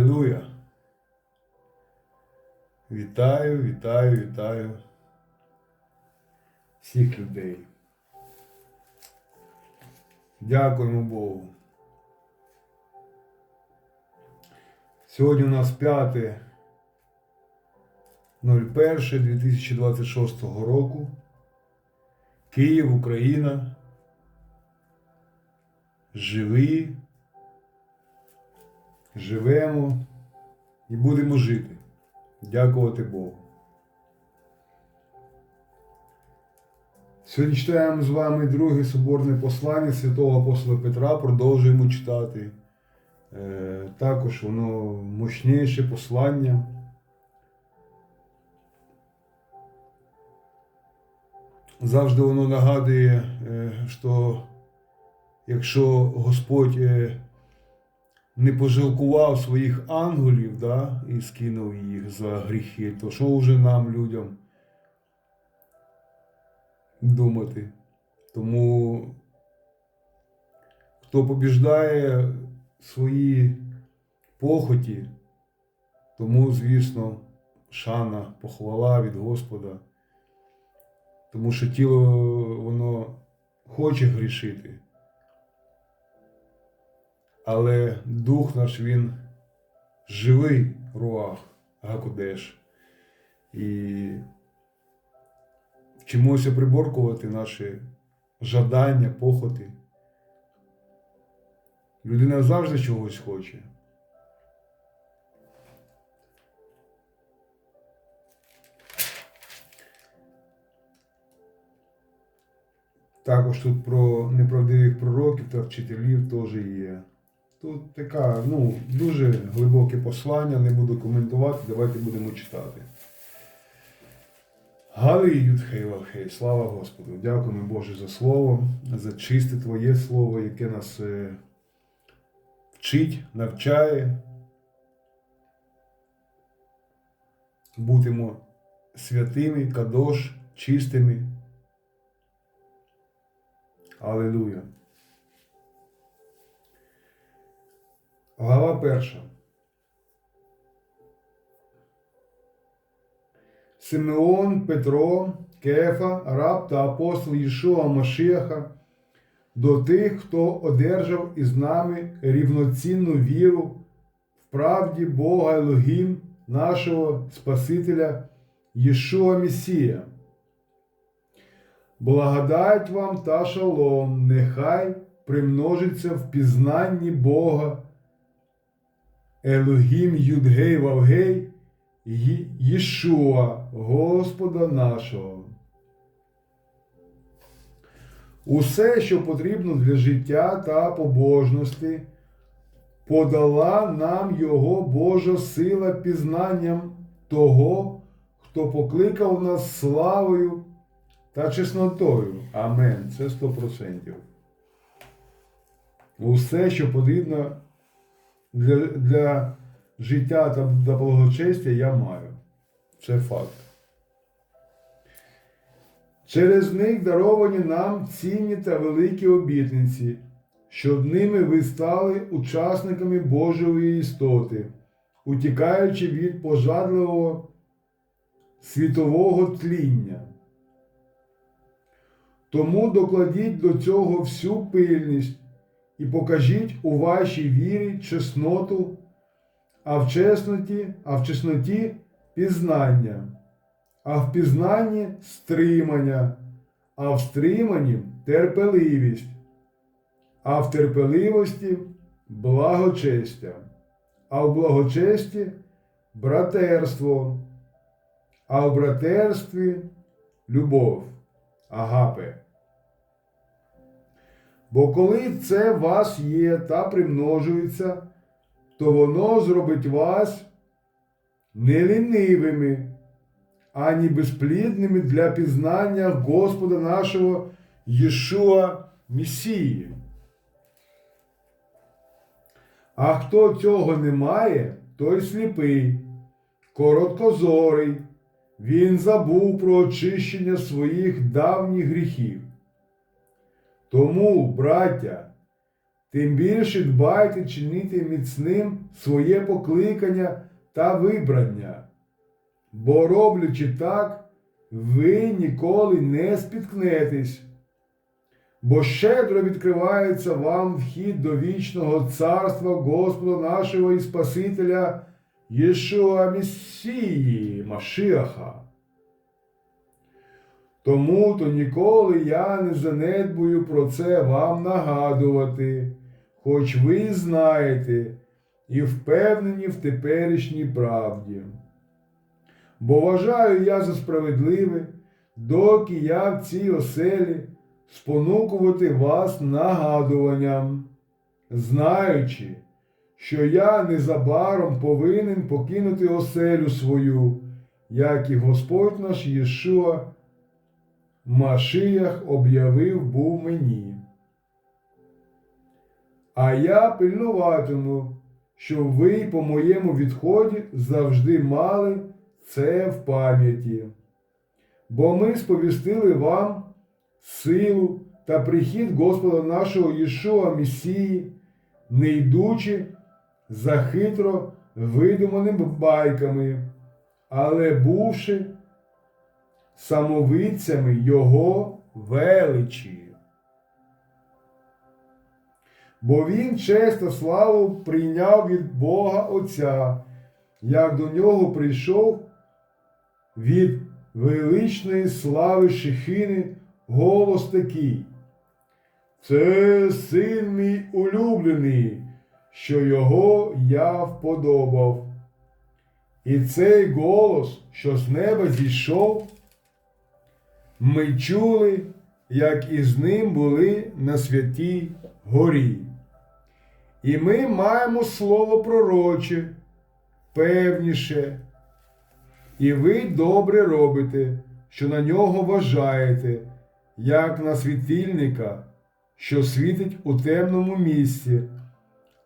Алілуя! Вітаю, вітаю, вітаю всіх людей. Дякуємо Богу. Сьогодні у нас 5 01.2026 року. Київ, Україна. Живі. Живемо і будемо жити. Дякувати Богу. Сьогодні читаємо з вами друге соборне послання святого апостола Петра, продовжуємо читати. Е, також воно мощніше послання. Завжди воно нагадує, е, що якщо Господь е, не пожалкував своїх ангелів да, і скинув їх за гріхи, то що вже нам, людям, думати? Тому хто побіждає свої похоті, тому, звісно, шана, похвала від Господа. Тому що тіло воно хоче грішити. Але дух наш він живий руах, Гакудеш. І вчимося приборкувати наші жадання, похоти. Людина завжди чогось хоче. Також тут про неправдивих пророків та вчителів теж є. Тут така, ну, дуже глибоке послання, не буду коментувати, давайте будемо читати. Гали Юдхейвахей, слава Господу! Дякуємо Боже за слово, за чисте Твоє Слово, яке нас е, вчить, навчає. Будемо святими, кадош, чистими. Аллилуйя. Глава перша. Симеон, Петро, Кефа, раб та апостол Єшуа Машиаха до тих, хто одержав із нами рівноцінну віру в правді Бога Елогім, нашого Спасителя Єшуа Месія. Благодать вам та шалом, нехай примножиться в пізнанні Бога. Елогім Юдгей Вавгей Єшуа, Господа нашого. Усе, що потрібно для життя та побожності, подала нам Його Божа сила пізнанням того, хто покликав нас славою та чеснотою. Амен. Це 100%. Усе, що потрібно для, для життя та, та благочестя, я маю. Це факт. Через них даровані нам цінні та великі обітниці, щоб ними ви стали учасниками Божої істоти, утікаючи від пожадливого світового тління. Тому докладіть до цього всю пильність і покажіть у вашій вірі чесноту, а в чесноті, а в чесноті пізнання, а в пізнанні стримання, а в стриманні терпеливість, а в терпеливості благочестя, а в благочесті братерство, а в братерстві любов. Агапе. Бо коли це вас є та примножується, то воно зробить вас не лінивими, ані безплідними для пізнання Господа нашого Єшуа Месії. А хто цього не має, той сліпий, короткозорий, він забув про очищення своїх давніх гріхів. Тому, браття, тим більше дбайте чинити міцним своє покликання та вибрання. Бо роблячи так, ви ніколи не спіткнетесь, бо щедро відкривається вам вхід до вічного царства Господа нашого і Спасителя Єшуа Месії Машиаха. Тому то ніколи я не занедбую про це вам нагадувати, хоч ви знаєте і впевнені в теперішній правді. Бо вважаю я за справедливе, доки я в цій оселі спонукувати вас нагадуванням, знаючи, що я незабаром повинен покинути оселю свою, як і Господь наш Єшуа Машиях об'явив був мені. А я пильнуватиму, щоб ви по моєму відході завжди мали це в пам'яті. Бо ми сповістили вам силу та прихід Господа нашого Єшуа Месії, не йдучи за хитро видуманими байками, але бувши самовидцями Його величі. Бо Він честь та славу прийняв від Бога Отця, як до нього прийшов від величної слави Шехини голос такий. Це син мій улюблений, що його я вподобав. І цей голос, що з неба зійшов, ми чули, як із ним були на святій горі. І ми маємо слово пророче, певніше, і ви добре робите, що на нього вважаєте, як на світильника, що світить у темному місці,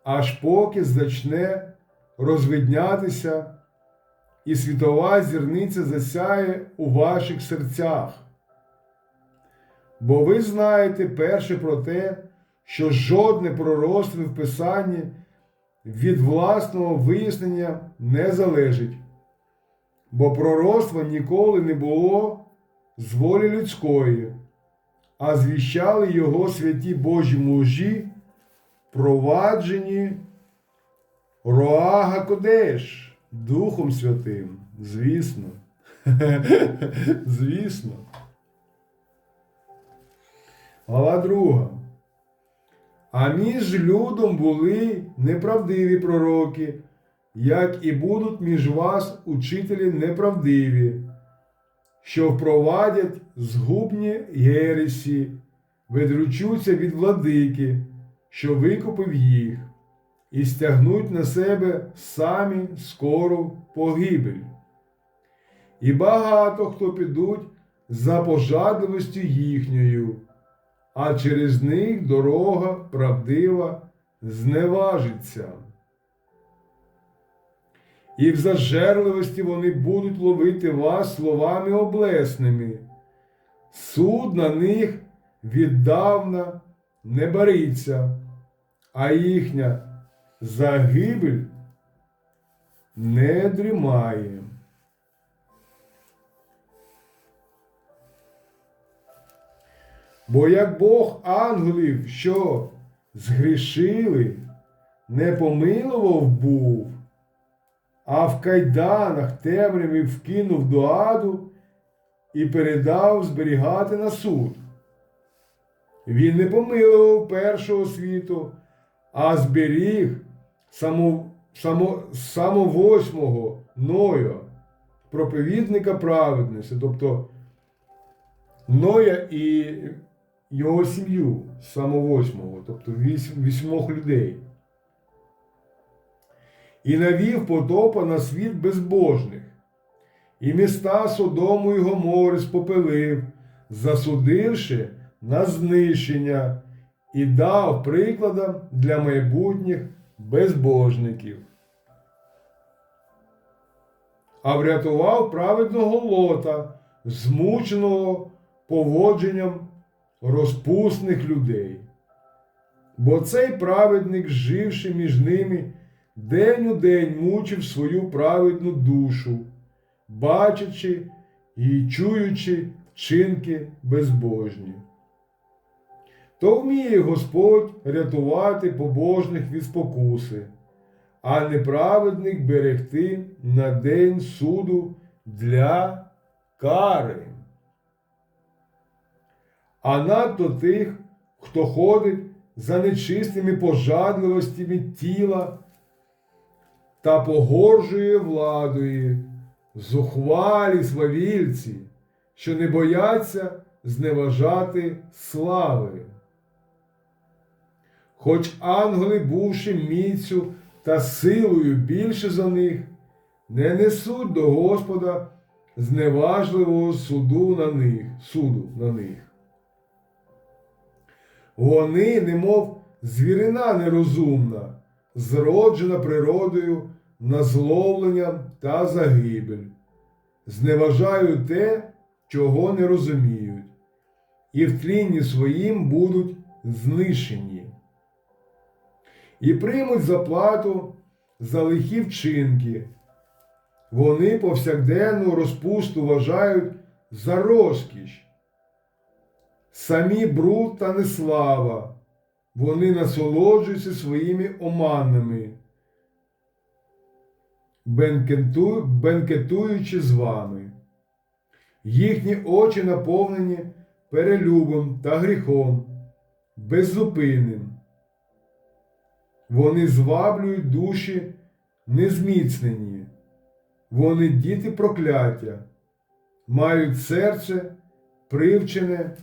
аж поки зачне розвиднятися, і світова зірниця засяє у ваших серцях. Бо ви знаєте перше про те, що жодне пророцтво в Писанні від власного вияснення не залежить, бо пророцтва ніколи не було з волі людської, а звіщали його святі Божі мужі, проваджені Роага Кодеш, Духом Святим, звісно. Звісно. Глава друга. А між людом були неправдиві пророки, як і будуть між вас учителі неправдиві, що впровадять згубні єресі, відручуться від владики, що викупив їх, і стягнуть на себе самі скору погибель. І багато хто підуть за пожадливістю їхньою а через них дорога правдива зневажиться. І в зажерливості вони будуть ловити вас словами облесними. Суд на них віддавна не бариться, а їхня загибель не дрімає. Бо як Бог ангелів, що згрішили, не помилував був, а в кайданах темряві вкинув до аду і передав зберігати на суд. Він не помилував першого світу, а зберіг само, само, само восьмого Ноя, проповідника праведності, тобто Ноя і його сім'ю самого восьмого, тобто вісьм, вісьмох людей. І навів потопа на світ безбожних, і міста Содому і Гомори спопелив, засудивши на знищення, і дав прикладом для майбутніх безбожників. А врятував праведного лота, змученого поводженням розпусних людей. Бо цей праведник, живши між ними, день у день мучив свою праведну душу, бачачи і чуючи вчинки безбожні. То вміє Господь рятувати побожних від спокуси, а неправедник берегти на день суду для кари. А надто тих, хто ходить за нечистими пожадливостями тіла та погоржує владою, зухвалі свавільці, що не бояться зневажати слави. Хоч ангели, бувши міцю та силою більше за них, не несуть до Господа зневажливого суду на них, суду на них. Вони, немов звірина нерозумна, зроджена природою на зловлення та загибель, зневажають те, чого не розуміють, і в тлінні своїм будуть знищені, і приймуть заплату за лихі вчинки. Вони повсякденну розпусту вважають за розкіш самі бруд та неслава, вони насолоджуються своїми оманами, бенкетуючи з вами. Їхні очі наповнені перелюбом та гріхом, беззупинним. Вони зваблюють душі незміцнені, вони діти прокляття, мають серце привчене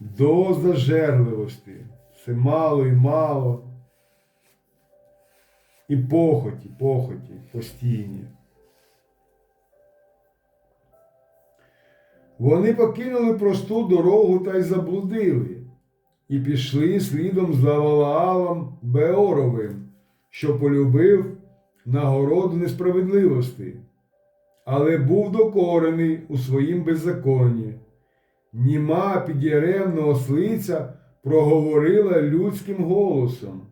до зажерливості. Все мало і мало. І похоті, похоті постійні. Вони покинули просту дорогу та й заблудили, і пішли слідом за Валаалом Беоровим, що полюбив нагороду несправедливості, але був докорений у своїм беззаконні. Німа під'яремна ослиця проговорила людським голосом,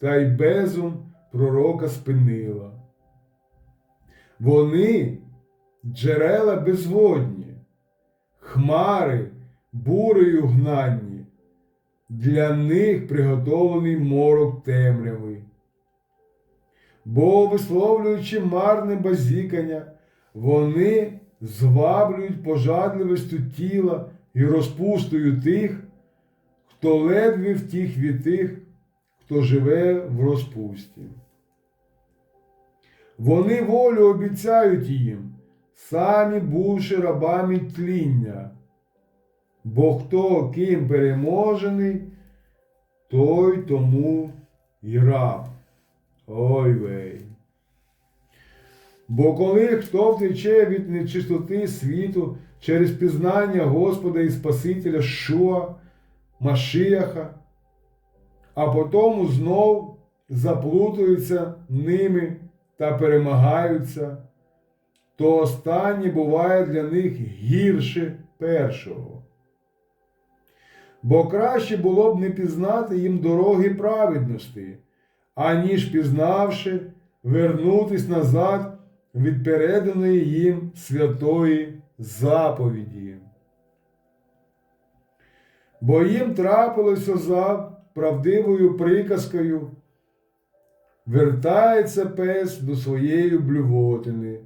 та й безум пророка спинила. Вони джерела безводні, хмари бурею гнанні, для них приготовлений морок темряви. Бо, висловлюючи марне базікання, вони зваблюють пожадливістю тіла і розпустою тих, хто ледве втіх від тих, хто живе в розпусті. Вони волю обіцяють їм, самі бувши рабами тління, бо хто ким переможений, той тому і раб. Ой вей. Бо коли хто втече від нечистоти світу через пізнання Господа і Спасителя Шуа, Машіяха, а потім знов заплутуються ними та перемагаються, то останнє буває для них гірше першого. Бо краще було б не пізнати їм дороги праведності, аніж пізнавши, вернутись назад від переданої їм святої заповіді. Бо їм трапилося за правдивою приказкою, вертається пес до своєї блювотини,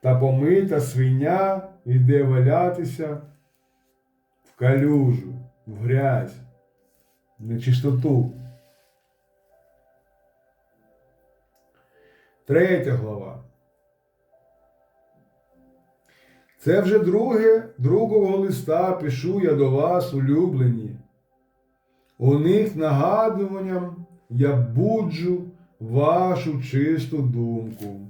та помита свиня йде валятися в калюжу, в грязь, нечистоту. Третя глава. Це вже друге, другого листа пишу я до вас, улюблені. У них нагадуванням я буджу вашу чисту думку,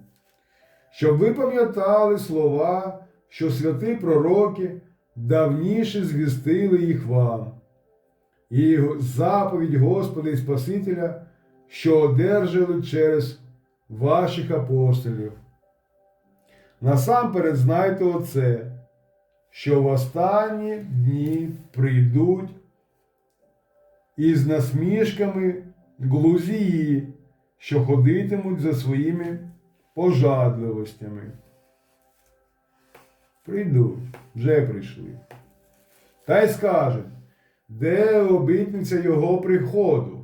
щоб ви пам'ятали слова, що святі пророки давніше звістили їх вам, і заповідь Господа і Спасителя, що одержали через ваших апостолів. Насамперед знайте оце, що в останні дні прийдуть і з насмішками глузії, що ходитимуть за своїми пожадливостями. Прийдуть, вже прийшли. Та й скажуть, де обітниця його приходу?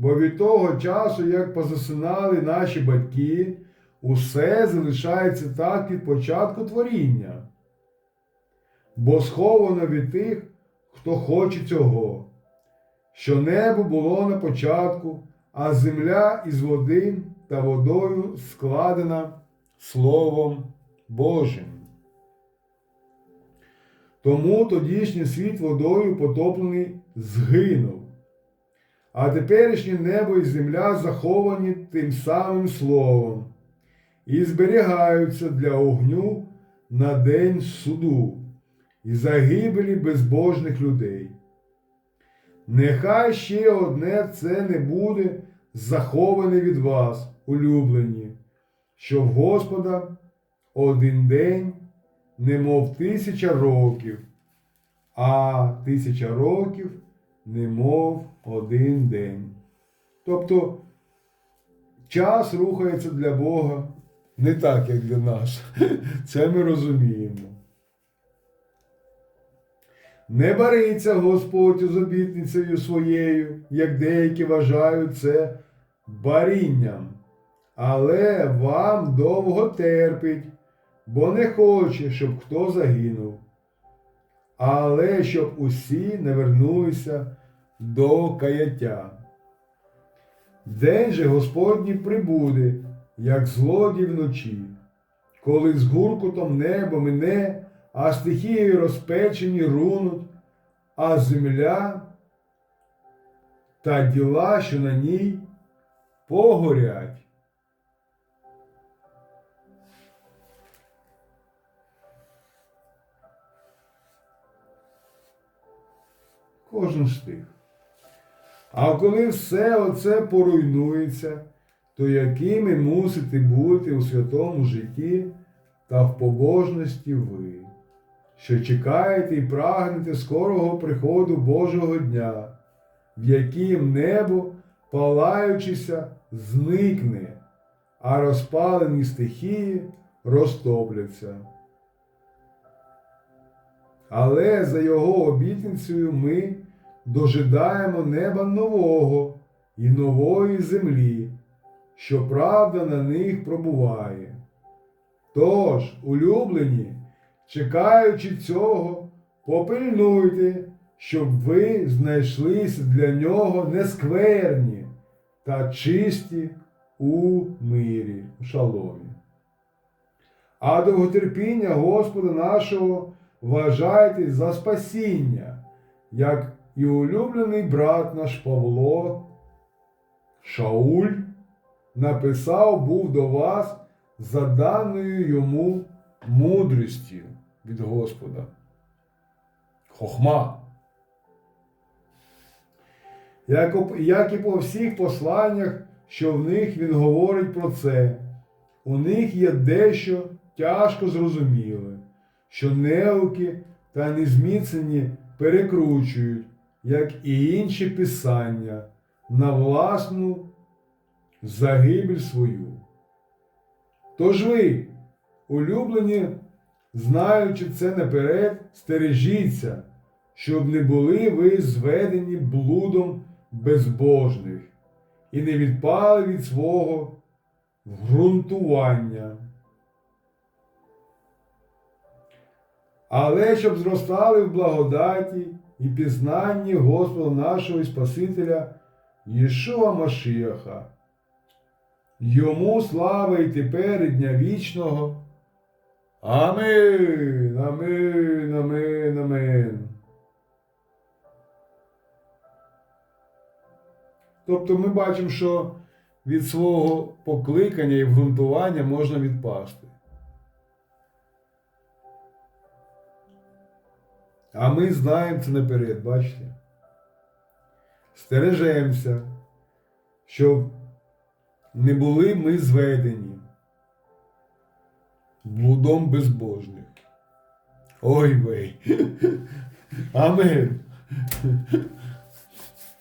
Бо від того часу, як позасинали наші батьки, усе залишається так від початку творіння, бо сховано від тих, хто хоче цього, що небо було на початку, а земля із води та водою складена Словом Божим. Тому тодішній світ водою потоплений згинув. А теперішнє небо і земля заховані тим самим словом і зберігаються для огню на день суду і загибелі безбожних людей. Нехай ще одне це не буде заховане від вас, улюблені, що в Господа один день, немов тисяча років, а тисяча років, немов один день. Тобто час рухається для Бога не так, як для нас. Це ми розуміємо. Не бариться Господь з обітницею своєю, як деякі вважають це барінням, але вам довго терпить, бо не хоче, щоб хто загинув, але щоб усі не вернулися до каяття. День же Господній прибуде, як злодій вночі, коли з гуркутом небо мине, а стихії розпечені рунуть, а земля та діла, що на ній погорять. Кожен стих. А коли все оце поруйнується, то якими мусите бути у святому житті та в побожності ви, що чекаєте і прагнете скорого приходу Божого дня, в яким небо, палаючися, зникне, а розпалені стихії розтопляться. Але за його обітницею ми дожидаємо неба нового і нової землі, що правда на них пробуває. Тож, улюблені, чекаючи цього, попильнуйте, щоб ви знайшлися для нього нескверні та чисті у мирі, у шаломі. А довготерпіння Господа нашого вважайте за спасіння, як і улюблений брат наш Павло, Шауль, написав був до вас за даною йому мудрістю від Господа. Хохма. Як і по всіх посланнях, що в них він говорить про це, у них є дещо тяжко зрозуміле, що неуки та незміцнені перекручують, як і інші писання, на власну загибель свою. Тож ви, улюблені, знаючи це наперед, стережіться, щоб не були ви зведені блудом безбожних і не відпали від свого ґрунтування. Але щоб зростали в благодаті і пізнанні Господа нашого і Спасителя Єшуа Машіаха. Йому слава і тепер і дня вічного. Амин, амин, амин, амин. Тобто ми бачимо, що від свого покликання і вґрунтування можна відпасти. А ми знаємо це наперед, бачите? Стережемося, щоб не були ми зведені блудом безбожних. Ой вей. Амен.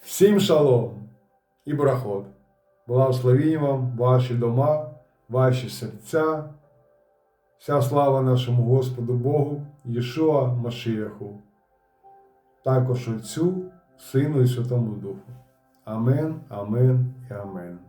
Всім шалом і брахот. Благословінь вам ваші дома, ваші серця. Вся слава нашому Господу Богу, Єшуа Машіяху, також Отцю, Сину і Святому Духу. Амен, Амен і Амен.